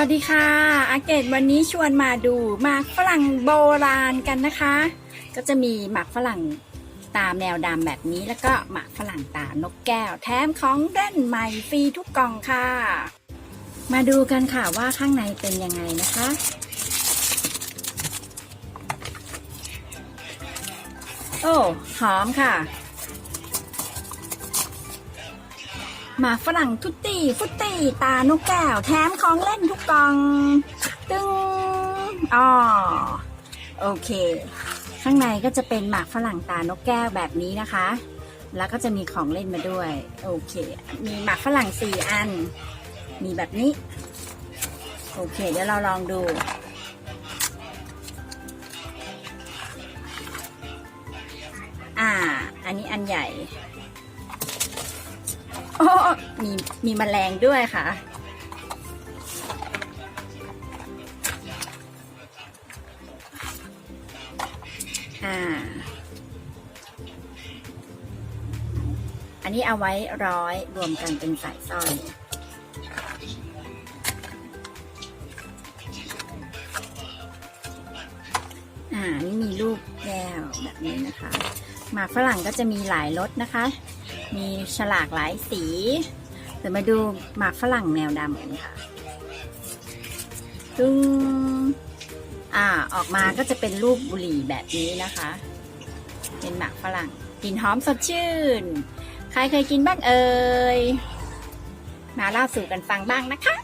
วัสดีค่ะ อาเกตวันนี้ชวนมาดูหมากฝรั่งโบราณกันนะคะ ก็จะมีหมากฝรั่งตาแมวดำแบบนี้แล้วก็หมากฝรั่งตานกแก้ว แถมของเล่นใหม่ฟรีทุกกล่องค่ะ มาดูกันค่ะว่าข้างในเป็นยังไงนะคะ โอ้หอมค่ะ มากฝรั่งทุตตี้ฟุตตี้ตานกแก้ว แถมของเล่นทุกกล่อง ตึงอ๋อโอเค ข้างในก็จะเป็นหมากฝรั่งตานกแก้วแบบนี้นะคะ แล้วก็จะมีของเล่นมาด้วย โอเค มีหมากฝรั่งสี่อัน มีแบบนี้ โอเค เดี๋ยวเราลองดูอ่า อันนี้อันใหญ่ โอ้มีมีแมลงด้วยค่ะ อ่า อันนี้เอาไว้ร้อยรวมกันเป็นสายสร้อยอ่านี่มีลูกแก้วแบบนี้นะคะ หมากฝรั่งก็จะมีหลายรสนะคะ มีฉลากหลายสี เดี๋ยวมาดูหมากฝรั่งแนวดำกันค่ะตึ้งอ่า ออกมาก็จะเป็นรูปบุหรี่แบบนี้นะคะ เป็นหมากฝรั่งกลิ่นหอมสดชื่น ใครเคยกินบ้างเอ่ย มาเล่าสู่กันฟังบ้างนะคะ